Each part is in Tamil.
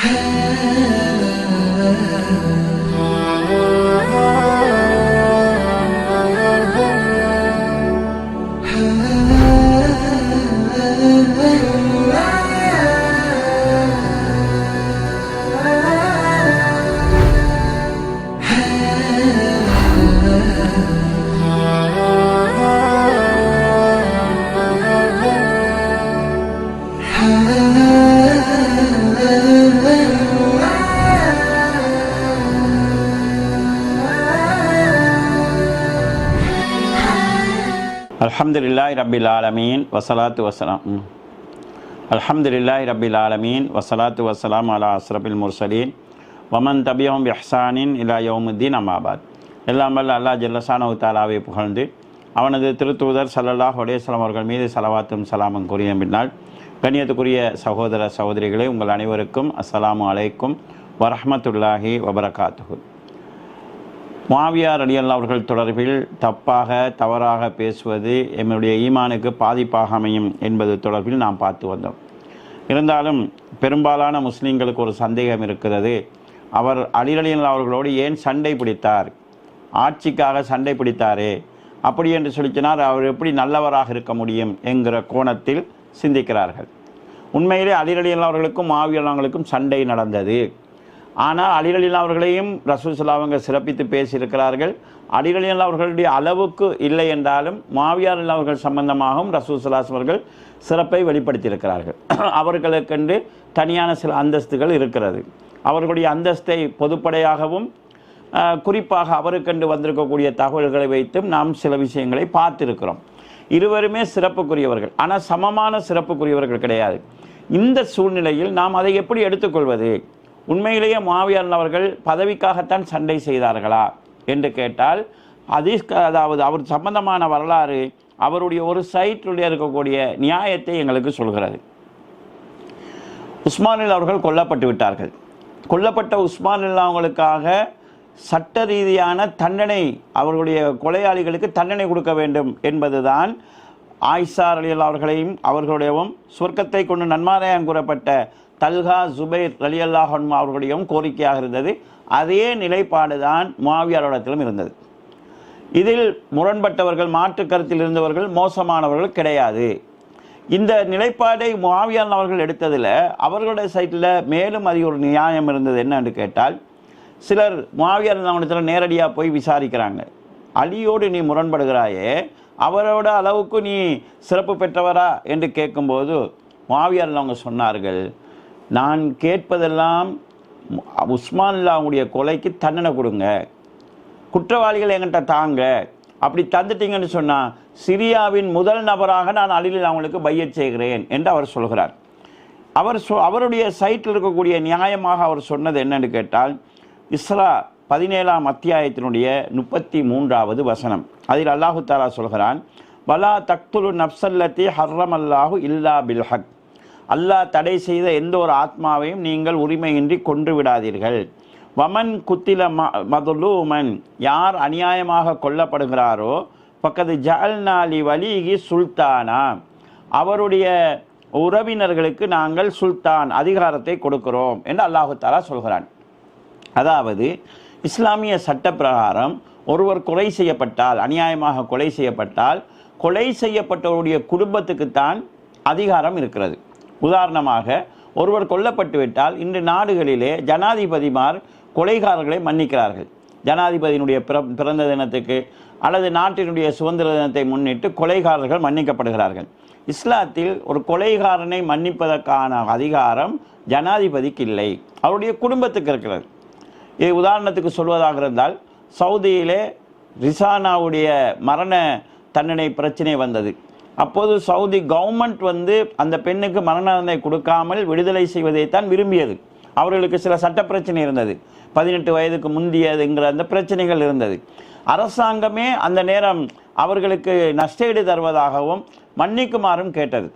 Hey. அல்ஹம்துலில்லாஹி ரபில் ஆலமீன் வசலாத்து வசலாம் ம். ரபில் ஆலமீன் வசலாத்து வசலாம் அலா அஸ்ரபில் முர்சலீன் வமன் தபியோம் எஹ்சானின் இலா யோமுத்தீன் அமாபாத் எல்லாம் வல்ல அல்லாஹ் ஜல்லசானு தாலாவை புகழ்ந்து அவனது திருத்தூதர் சல்லல்லாஹ் ஒடேசலம் அவர்கள் மீது சலவாத்தும் சலாமும் கூறிய பின்னால் கண்ணியத்துக்குரிய சகோதர சகோதரிகளே உங்கள் அனைவருக்கும் அஸ்ஸலாமு அலைக்கும் வரஹமத்துல்லாஹி வபரகாத்துஹு. மாவியார் அடியல் அவர்கள் தொடர்பில் தப்பாக தவறாக பேசுவது எம்முடைய ஈமானுக்கு பாதிப்பாக அமையும் என்பது தொடர்பில் நாம் பார்த்து வந்தோம். இருந்தாலும் பெரும்பாலான முஸ்லீம்களுக்கு ஒரு சந்தேகம் இருக்கிறது. அவர் அலி அவர்களோடு ஏன் சண்டை பிடித்தார்? ஆட்சிக்காக சண்டை பிடித்தாரே? அப்படி என்று சொல்லி சொன்னால் அவர் எப்படி நல்லவராக இருக்க முடியும் என்கிற கோணத்தில் சிந்திக்கிறார்கள். உண்மையிலே அலி அவர்களுக்கும் மாவியல்லாங்களுக்கும் சண்டை நடந்தது. ஆனால் அலிரலில் அவர்களையும் ரசூல் அவங்க சிறப்பித்து பேசியிருக்கிறார்கள். அலிரலில் அவர்களுடைய அளவுக்கு இல்லை என்றாலும் மாவியார் அவர்கள் சம்பந்தமாகவும் ரசூல் சலாஸ் அவர்கள் சிறப்பை வெளிப்படுத்தியிருக்கிறார்கள். அவர்களுக்கென்று தனியான சில அந்தஸ்துகள் இருக்கிறது. அவர்களுடைய அந்தஸ்தை பொதுப்படையாகவும் குறிப்பாக அவருக்கென்று வந்திருக்கக்கூடிய தகவல்களை வைத்தும் நாம் சில விஷயங்களை பார்த்திருக்கிறோம். இருவருமே சிறப்புக்குரியவர்கள். ஆனால் சமமான சிறப்புக்குரியவர்கள் கிடையாது. இந்த சூழ்நிலையில் நாம் அதை எப்படி எடுத்துக்கொள்வது? உண்மையிலேயே மாவியார் அவர்கள் பதவிக்காகத்தான் சண்டை செய்தார்களா? என்று கேட்டால் அதீஸ் அதாவது அவர் சம்பந்தமான வரலாறு அவருடைய ஒரு சைட்டில் இருக்கக்கூடிய நியாயத்தை எங்களுக்கு சொல்கிறது. உஸ்மானில் அவர்கள் கொல்லப்பட்டு விட்டார்கள். கொல்லப்பட்ட உஸ்மானில் அவங்களுக்காக சட்ட ரீதியான தண்டனை அவர்களுடைய கொலையாளிகளுக்கு தண்டனை கொடுக்க வேண்டும் என்பதுதான் ஆயிஷார் அலியல் அவர்களையும் அவர்களுடையவும் சொர்க்கத்தை கொண்டு நன்மாராயம் கூறப்பட்ட தல்ஹா ஜுபைர் அலி அல்லாஹன்மா அவர்களுடையும் கோரிக்கையாக இருந்தது. அதே நிலைப்பாடு தான் மாவியாரிடத்திலும் இருந்தது. இதில் முரண்பட்டவர்கள் மாற்று கருத்தில் இருந்தவர்கள் மோசமானவர்கள் கிடையாது. இந்த நிலைப்பாடை மாவியான் அவர்கள் எடுத்ததில் அவர்களுடைய சைட்டில் மேலும் அதிக ஒரு நியாயம் இருந்தது என்னன்னு கேட்டால் சிலர் மாவியார் அவனிடத்தில் நேரடியாக போய் விசாரிக்கிறாங்க. அலியோடு நீ முரண்படுகிறாயே அவரோட அளவுக்கு நீ சிறப்பு பெற்றவரா என்று கேட்கும்போது மாவியார் அவங்க சொன்னார்கள் நான் கேட்பதெல்லாம் உஸ்மான் கொலைக்கு தண்டனை கொடுங்க. குற்றவாளிகள் என்கிட்ட தாங்க. அப்படி தந்துட்டீங்கன்னு சொன்னால் சிரியாவின் முதல் நபராக நான் அலிலில் அவங்களுக்கு பையச் செய்கிறேன் என்று அவர் சொல்கிறார். அவர் சொ அவருடைய சைட்டில் இருக்கக்கூடிய நியாயமாக அவர் சொன்னது என்னன்னு கேட்டால் இஸ்ரா பதினேழாம் அத்தியாயத்தினுடைய முப்பத்தி மூன்றாவது வசனம். அதில் அல்லாஹு தாலா சொல்கிறான் வலா தக்துலு நப்சல்லத்தி ஹர்ரம் அல்லாஹு இல்லா பில்ஹக். அல்லாஹ் தடை செய்த எந்த ஒரு ஆத்மாவையும் நீங்கள் உரிமையின்றி கொன்று விடாதீர்கள் வமன் குத்தில ம மதுலூமன் யார் அநியாயமாக கொல்லப்படுகிறாரோ பக்கத்து ஜல்நாலி வலிகி சுல்தானா. அவருடைய உறவினர்களுக்கு நாங்கள் சுல்தான் அதிகாரத்தை கொடுக்கிறோம் என்று அல்லாஹு தாலா சொல்கிறான். அதாவது இஸ்லாமிய சட்ட பிரகாரம் ஒருவர் கொலை செய்யப்பட்டால் அநியாயமாக கொலை செய்யப்பட்டால் கொலை செய்யப்பட்டவருடைய குடும்பத்துக்குத்தான் அதிகாரம் இருக்கிறது. உதாரணமாக ஒருவர் கொல்லப்பட்டுவிட்டால் இன்று நாடுகளிலே ஜனாதிபதிமார் கொலைகாரர்களை மன்னிக்கிறார்கள். ஜனாதிபதியினுடைய பிற பிறந்த தினத்துக்கு அல்லது நாட்டினுடைய சுதந்திர தினத்தை முன்னிட்டு கொலைகாரர்கள் மன்னிக்கப்படுகிறார்கள். இஸ்லாத்தில் ஒரு கொலைகாரனை மன்னிப்பதற்கான அதிகாரம் ஜனாதிபதிக்கு இல்லை. அவருடைய குடும்பத்துக்கு இருக்கிறது. இது உதாரணத்துக்கு சொல்வதாக இருந்தால் சவுதியிலே ரிசானாவுடைய மரண தண்டனை பிரச்சனை வந்தது. அப்போது சவுதி கவர்மெண்ட் வந்து அந்த பெண்ணுக்கு மரண தண்டனை கொடுக்காமல் விடுதலை செய்வதைத்தான் விரும்பியது. அவர்களுக்கு சில சட்ட பிரச்சனை இருந்தது. பதினெட்டு வயதுக்கு முந்தியதுங்கிற அந்த பிரச்சனைகள் இருந்தது. அரசாங்கமே அந்த நேரம் அவர்களுக்கு நஷ்டஈடு தருவதாகவும் மன்னிக்குமாறும் கேட்டது.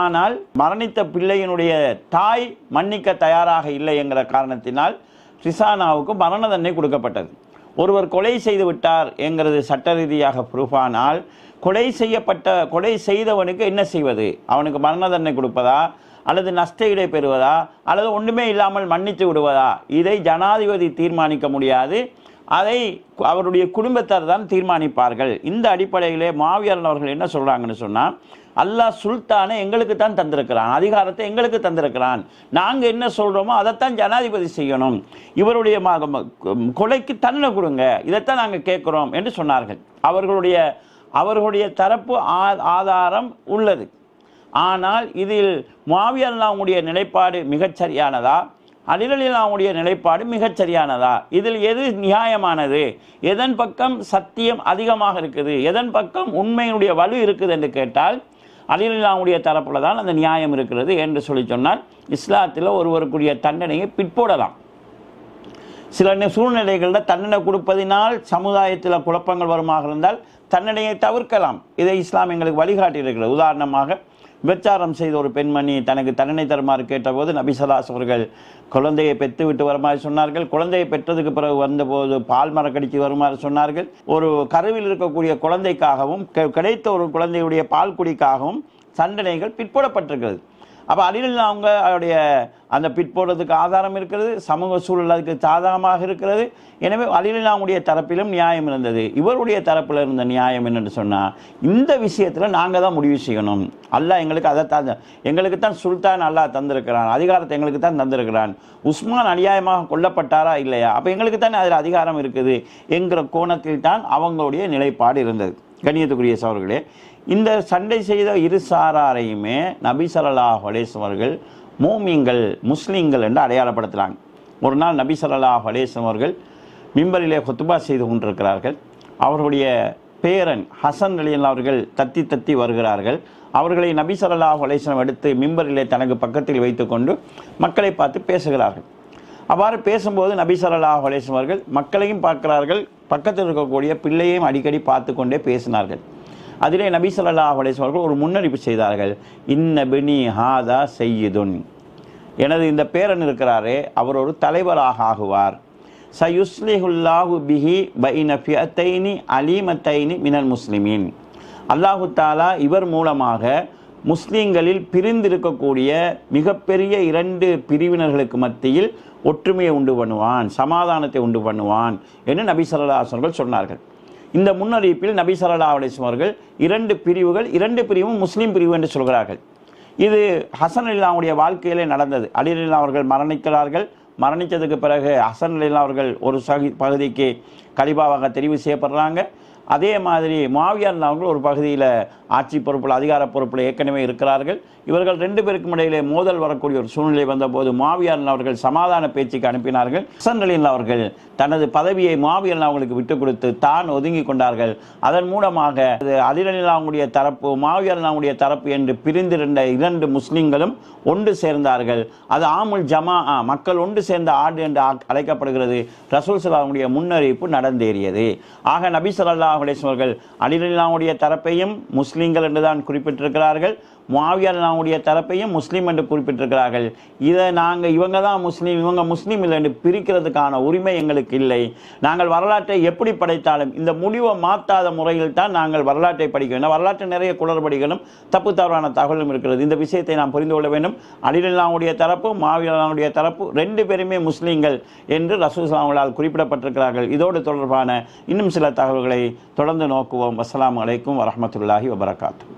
ஆனால் மரணித்த பிள்ளையினுடைய தாய் மன்னிக்க தயாராக இல்லை என்கிற காரணத்தினால் ரிசானாவுக்கு மரண தண்டனை கொடுக்கப்பட்டது. ஒருவர் கொலை செய்து விட்டார் என்கிறது சட்ட ரீதியாக ப்ரூஃபானால் கொலை செய்யப்பட்ட கொலை செய்தவனுக்கு என்ன செய்வது? அவனுக்கு மரண தண்டனை கொடுப்பதா? அல்லது நஷ்டஈடை பெறுவதா? அல்லது ஒன்றுமே இல்லாமல் மன்னித்து விடுவதா? இதை ஜனாதிபதி தீர்மானிக்க முடியாது. அதை அவருடைய குடும்பத்தார் தான் தீர்மானிப்பார்கள். இந்த அடிப்படையிலே மாவியாரன் அவர்கள் என்ன சொல்கிறாங்கன்னு சொன்னால் அல்லாஹ் சுல்தானை எங்களுக்கு தான் தந்திருக்கிறான் அதிகாரத்தை எங்களுக்கு தந்திருக்கிறான். நாங்கள் என்ன சொல்கிறோமோ அதைத்தான் ஜனாதிபதி செய்யணும். இவருடைய ம- கொலைக்கு தண்டனை கொடுங்க இதைத்தான் நாங்கள் கேட்குறோம் என்று சொன்னார்கள். அவர்களுடைய அவர்களுடைய தரப்பு ஆ- ஆதாரம் உள்ளது. ஆனால் இதில் மாவியல்லாவுடைய நிலைப்பாடு மிகச்சரியானதா? அலிரலில்லாவுடைய நிலைப்பாடு மிகச்சரியானதா? இதில் எது நியாயமானது? எதன் பக்கம் சத்தியம் அதிகமாக இருக்குது? எதன் பக்கம் உண்மையினுடைய வலு இருக்குது என்று கேட்டால் அலிலாவுடைய தரப்பில் தான் அந்த நியாயம் இருக்கிறது என்று சொல்லி சொன்னால் இஸ்லாத்தில் ஒருவருக்குரிய தண்டனையை பிற்போடலாம். சில சூழ்நிலைகளில் தண்டனை கொடுப்பதினால் சமுதாயத்தில் குழப்பங்கள் வருமாக இருந்தால் தண்டனையை தவிர்க்கலாம். இதை இஸ்லாம் எங்களுக்கு வழிகாட்டி இருக்கிறது உதாரணமாக விபச்சாரம் செய்த ஒரு பெண்மணி தனக்கு தண்டனை தருமாறு கேட்டபோது நபிசலாஸ் அவர்கள் குழந்தையை பெற்று விட்டு வருமாறு சொன்னார்கள். குழந்தையை பெற்றதுக்கு பிறகு வந்தபோது பால் மரக்கடித்து வருமாறு சொன்னார்கள். ஒரு கருவில் இருக்கக்கூடிய குழந்தைக்காகவும் கிடைத்த ஒரு குழந்தையுடைய பால் குடிக்காகவும் சண்டனைகள் பிற்படப்பட்டிருக்கிறது. அப்போ அடியில் அவங்க அவருடைய அந்த பிற்போடுறதுக்கு ஆதாரம் இருக்கிறது சமூக சூழல் அதுக்கு சாதகமாக இருக்கிறது. எனவே அலிலாவுடைய தரப்பிலும் நியாயம் இருந்தது. இவருடைய தரப்பில் இருந்த நியாயம் என்னென்னு சொன்னால் இந்த விஷயத்தில் நாங்கள் தான் முடிவு செய்யணும். அல்லாஹ் எங்களுக்கு அதை தான் எங்களுக்கு தான் சுல்தான் அல்லாஹ் தந்திருக்கிறான் அதிகாரத்தை எங்களுக்கு தான் தந்திருக்கிறான். உஸ்மான் அநியாயமாக கொல்லப்பட்டாரா இல்லையா? அப்போ எங்களுக்கு தான் அதில் அதிகாரம் இருக்குது என்கிற கோணத்தில் தான் அவங்களுடைய நிலைப்பாடு இருந்தது. கண்ணியத்துக்குரிய சவர்களே இந்த சண்டை செய்த இரு சாராரையுமே நபி ஸல்லல்லாஹு அலைஹி மோமியங்கள் அவர்கள் முஸ்லீம்கள் என்று அடையாளப்படுத்துகிறாங்க ஒரு நாள் நபி ஸல்லல்லாஹு அலைஹி அவர்கள் மிம்பரிலே கொத்துபா செய்து கொண்டிருக்கிறார்கள். அவர்களுடைய பேரன் ஹசன் அலியன் அவர்கள் தத்தி தத்தி வருகிறார்கள். அவர்களை நபி ஸல்லல்லாஹு அலைஹி எடுத்து மிம்பரிலே தனக்கு பக்கத்தில் வைத்துக்கொண்டு மக்களை பார்த்து பேசுகிறார்கள். அவ்வாறு பேசும்போது நபி ஸல்லல்லாஹு அலைஹி அவர்கள் மக்களையும் பார்க்கிறார்கள் பக்கத்தில் இருக்கக்கூடிய பிள்ளையையும் அடிக்கடி பார்த்து கொண்டே பேசினார்கள். அதிலே நபி ஸல்லல்லாஹு அலைஹி அவர்கள் ஒரு முன்னறிப்பு செய்தார்கள். இன்ன பினி ஹாதா செய்யுதுன் எனது இந்த பேரன் இருக்கிறாரே அவர் ஒரு தலைவராக ஆகுவார். சயுஸ்லிஹுல்லாஹு பிஹி பைன ஃபியத்தைனி அலீமத்தைனி மினல் முஸ்லிமீன். அல்லாஹு தாலா இவர் மூலமாக முஸ்லீம்களில் பிரிந்திருக்கக்கூடிய மிகப்பெரிய இரண்டு பிரிவினர்களுக்கு மத்தியில் ஒற்றுமையை உண்டு பண்ணுவான் சமாதானத்தை உண்டு பண்ணுவான் என்று நபி ஸல்லல்லாஹு அவர்கள் சொன்னார்கள். இந்த முன்னறிவிப்பில் நபி ஸல்லல்லாஹு அலைஹி அவர்கள் இரண்டு பிரிவுகள் இரண்டு பிரிவும் முஸ்லீம் பிரிவு என்று சொல்கிறார்கள். இது ஹசன் அலிலாவுடைய வாழ்க்கையிலே நடந்தது. அலி அலிலா அவர்கள் மரணிக்கிறார்கள். மரணித்ததுக்கு பிறகு ஹசன் அலிலா அவர்கள் ஒரு சகி பகுதிக்கு கலிபாவாக தெரிவு செய்யப்படுறாங்க. அதே மாதிரி மாவியார் அவர்கள் ஒரு பகுதியில் ஆட்சி பொறுப்பில் அதிகார பொறுப்பில் ஏற்கனவே இருக்கிறார்கள். இவர்கள் ரெண்டு பேருக்கும் இடையிலே மோதல் வரக்கூடிய ஒரு சூழ்நிலை வந்தபோது மாவியார் அவர்கள் சமாதான பேச்சுக்கு அனுப்பினார்கள். ஹசன் அலின் அவர்கள் தனது பதவியை மாவியார் அவர்களுக்கு விட்டுக் கொடுத்து தான் ஒதுங்கி கொண்டார்கள். அதன் மூலமாக அது அலிரலிலாவுடைய தரப்பு மாவியார் அவங்களுடைய தரப்பு என்று பிரிந்திருந்த இரண்டு முஸ்லிம்களும் ஒன்று சேர்ந்தார்கள். அது ஆமுல் ஜமா மக்கள் ஒன்று சேர்ந்த ஆடு என்று ஆ- அழைக்கப்படுகிறது. ரசூல் சலாவுடைய முன்னறிவிப்பு நடந்தேறியது. ஆக நபி சொல்லா அவர்கள் அலிரலிலாவுடைய தரப்பையும் முஸ்லிம்கள் என்று தான் மாவியார் மாவியாருடைய தரப்பையும் முஸ்லீம் என்று குறிப்பிட்டிருக்கிறார்கள். இதை நாங்கள் இவங்க தான் முஸ்லீம் இவங்க முஸ்லீம் இல்லை என்று பிரிக்கிறதுக்கான உரிமை எங்களுக்கு இல்லை. நாங்கள் வரலாற்றை எப்படி படைத்தாலும் இந்த முடிவை மாற்றாத முறையில் தான் நாங்கள் வரலாற்றை படிக்க வேண்டும் வரலாற்று நிறைய குளறுபடிகளும் தப்பு தவறான தகவலும் இருக்கிறது. இந்த விஷயத்தை நாம் புரிந்து கொள்ள வேண்டும். அலிலாவுடைய தரப்பு மாவியலாவுடைய தரப்பு ரெண்டு பேருமே முஸ்லீம்கள் என்று ரசூசலாமலால் குறிப்பிடப்பட்டிருக்கிறார்கள். இதோடு தொடர்பான இன்னும் சில தகவல்களை தொடர்ந்து நோக்குவோம். அஸ்லாம் அலைக்கும் வரமத்துல்லாஹி வபரகாத்து